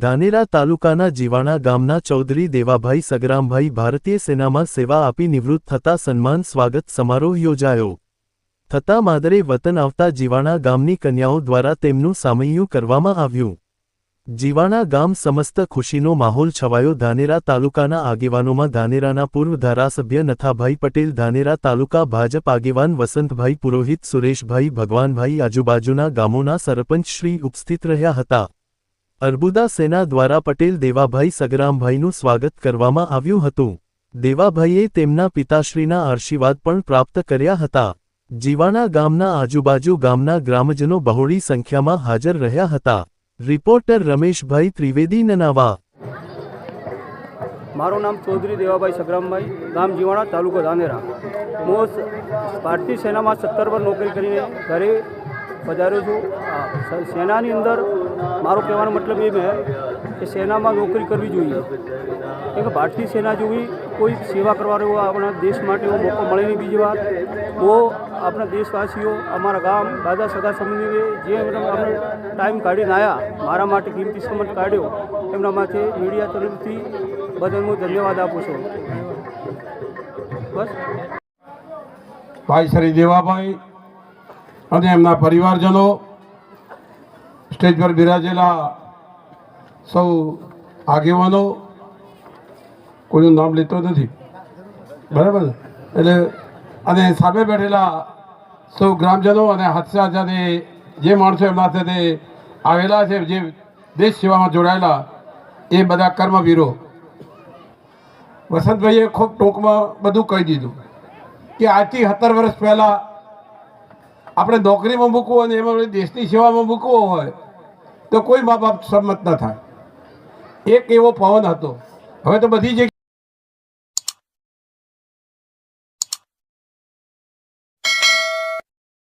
ધાનેરા તાલુકાના જીવાણા ગામના ચૌધરી દેવાભાઈ સગરામભાઈ ભારતીય સેનામાં સેવા આપી નિવૃત્ત થતા સન્માન સ્વાગત સમારોહ યોજાયો. થતા માદરે વતન આવતા જીવાણા ગામની કન્યાઓ દ્વારા તેમનું સામૈયું કરવામાં આવ્યું. જીવાણા ગામ સમસ્ત ખુશીનો માહોલ છવાયો ધાનેરા તાલુકાના આગેવાનોમાં ધાનેરાના પૂર્વ ધારાસભ્ય નથાભાઈ પટેલ, ધાનેરા તાલુકા ભાજપ આગેવાન વસંતભાઈ પુરોહિત, સુરેશભાઈ ભગવાનભાઈ આજુબાજુના ગામોના સરપંચ શ્રી ઉપસ્થિત રહ્યા હતા. અર્બુદા સેના દ્વારા પટેલ દેવાભાઈ સગરામભાઈનું સ્વાગત કરવામાં આવ્યું હતું. દેવાભાઈએ તેમના પિતાશ્રીના આશીર્વાદ પણ પ્રાપ્ત કર્યા હતા. જીવાણા ગામના આજુબાજુ ગામના ગ્રામજનો બહોળી સંખ્યામાં હાજર રહ્યા હતા. રિપોર્ટર રમેશભાઈ ત્રિવેદી નનાવા. મારું નામ ચૌધરી દેવાભાઈ સગરામભાઈ, ગામ જીવાણા, તાલુકો ધાનેરા. હું ભારતીય સેનામાં સત્તર પર નોકરી કરીને ઘરે પધાર્યો છું. સેનાની અંદર મારો કહેવાનો મતલબ એ મેં કે સેનામાં નોકરી કરવી જોઈએ. કેમ કે ભારતીય સેના જેવી કોઈ સેવા કરવાનો આપણા દેશ માટે એવો મોકો મળે નહીં બીજી વાત. બહુ આપણા દેશવાસીઓ, અમારા ગામ, દાદા, સગા સંબંધીએ જે એમણે ટાઈમ કાઢીને આવ્યા મારા માટે કિંમતી સમય કાઢ્યો એમના માટે મીડિયા તરફથી બધાને હું ધન્યવાદ આપું છું. બસ. ભાઈ શ્રી દેવાભાઈ અને એમના પરિવારજનો સ્ટેજ પર બિરાજેલા સૌ આગેવાનો, કોઈનું નામ લેતો નથી. બરાબર? એટલે અને સામે બેઠેલા સૌ ગ્રામજનો અને હાથસા સાથે જે માણસો એમના સાથે આવેલા છે, જે દેશ સેવામાં જોડાયેલા, એ બધા કર્મવીરો. વસંતભાઈએ ખૂબ ટૂંકમાં બધું કહી દીધું કે આજથી સત્તર વર્ષ પહેલાં આપણે નોકરીમાં મૂકવું અને એમાં દેશની સેવામાં મૂકવો હોય, તો કોઈ મા બાપ સંમત ન થાય. એક એવો પવન હતો. હવે તો બધી જગ્યાએ